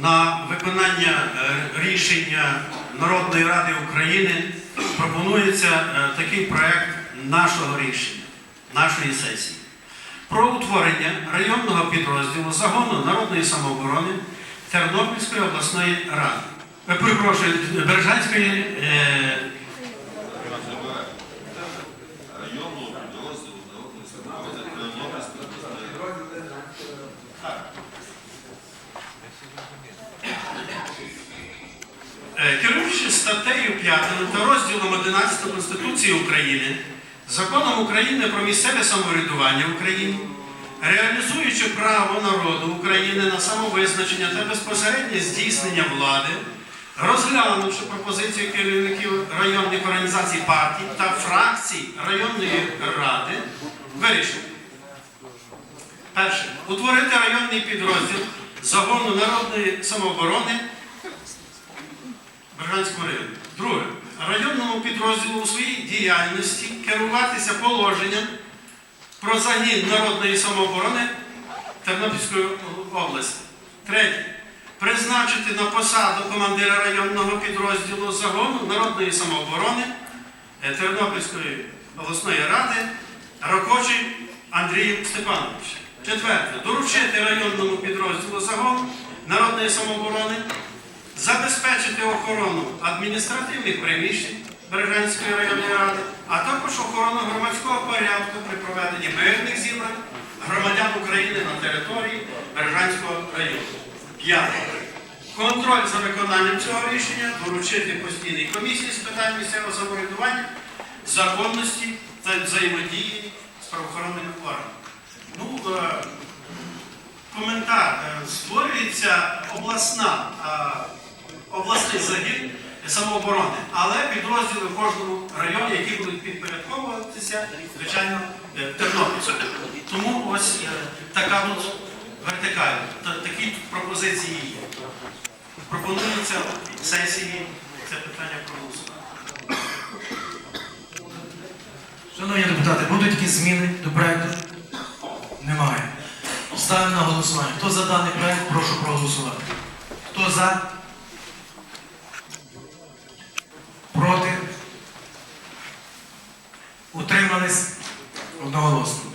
На виконання е, рішення Народної Ради України пропонується е, такий проект нашого рішення, нашої сесії. Про утворення районного підрозділу загону народної самооборони Тернопільської обласної ради. Е, Перепрошую, Бережанської е, районного підрозділу народної самооборони Тернопільської обласної Е, Керуючи статтею 5 та розділом 11 Конституції України, законом України про місцеве самоврядування в Україні, реалізуючи право народу України на самовизначення та безпосереднє здійснення влади, розглянувши пропозицію керівників районних організацій партій та фракцій районної ради, вирішив. Перше. Утворити районний підрозділ загону народної самооборони Берганському районі. Друге. Районному підрозділу у своїй діяльності керуватися положенням про загін народної самооборони Тернопільської області. Третє. Призначити на посаду командира районного підрозділу загону народної самооборони е, Тернопільської обласної ради Рокочий Андрію Степановича. Четверте. Доручити районному підрозділу загону народної самооборони забезпечити охорону адміністративних приміщень Бережанської районної ради, а також охорону громадського порядку при проведенні мирних зібрань громадян України на території Бережанського району. П'яте. Контроль за виконанням цього рішення доручити постійній комісії з питань місцевого самоврядування, законності та взаємодії з правоохоронними органами. Ну, е, коментар. Е, Створюється обласна, е, обласний загін самооборони, але підрозділи в кожному районі, які будуть підпорядковуватися, звичайно, е, Тому ось е, така тут вертикаль, такі пропозиції є. Пропонується сесії це питання проголосувати. Шановні депутати, будуть якісь зміни до проекту? Немає. Ставимо на голосування. Хто за даний проект, прошу проголосувати. Хто за? Утримались одноголосно.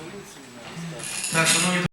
Так, шановні